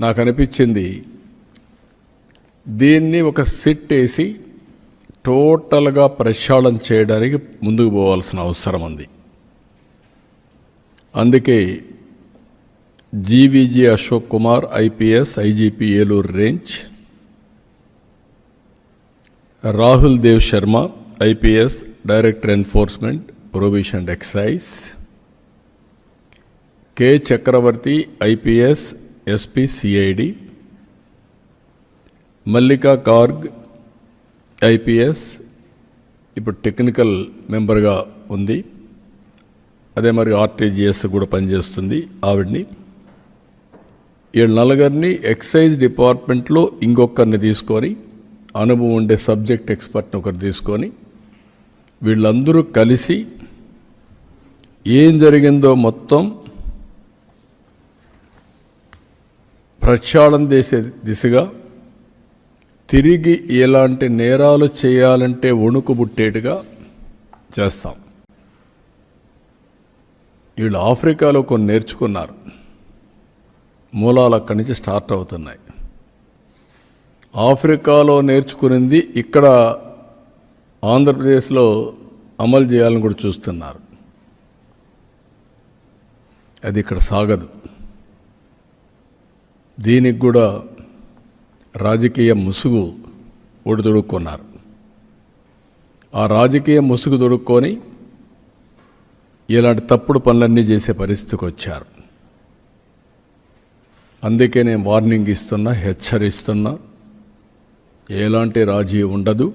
నాకు అనిపించింది దీన్ని ఒక సిట్ వేసి టోటల్గా ప్రక్షాళన చేయడానికి ముందుకు పోవాల్సిన అవసరం ఉంది. అందుకే GVG Ashok Kumar IPS IGP Eluru range Rahul Dev Sharma IPS director enforcement prohibition excise K Chakravarthi IPS SP CID Mallika Garg IPS ఇప్పుడు టెక్నికల్ మెంబర్గా ఉంది. అదే మరి ఆర్టీజీఎస్ కూడా పనిచేస్తుంది ఆవిడ్ని. ఈ నలుగురిని ఎక్సైజ్ డిపార్ట్మెంట్లో ఇంకొకరిని తీసుకొని అనుభవం ఉండే సబ్జెక్ట్ ఎక్స్పర్ట్ని ఒకరు తీసుకొని వీళ్ళందరూ కలిసి ఏం జరిగిందో మొత్తం ప్రక్షాళన చేసే దిశగా తిరిగి ఎలాంటి నేరాలు చేయాలంటే వణుకు పుట్టేట్టుగా చేస్తాం. వీళ్ళు ఆఫ్రికాలో కొన్ని నేర్చుకున్నారు. మూలాలు అక్కడి నుంచి స్టార్ట్ అవుతున్నాయి. ఆఫ్రికాలో నేర్చుకునింది ఇక్కడ ఆంధ్రప్రదేశ్లో అమలు చేయాలని కూడా చూస్తున్నారు. అది ఇక్కడ సాగదు. దీనికి కూడా రాజకీయ ముసుగు ఒడిదొడుక్కున్నారు ఆ రాజకీయ ముసుగు దొడుక్కొని ఇలాంటి తప్పుడు పనులన్నీ చేసే పరిస్థితికి వచ్చారు. అందుకే నేను వార్నింగ్ ఇస్తున్నా హెచ్చరిస్తున్నా ఎలాంటి రాజీ ఉండదు.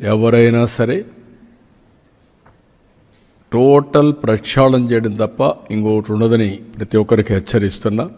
ఎవరైనా సరే టోటల్ ప్రక్షాళన చేయడం తప్ప ఇంకొకటి ఉండదని ప్రతి ఒక్కరికి హెచ్చరిస్తున్నా.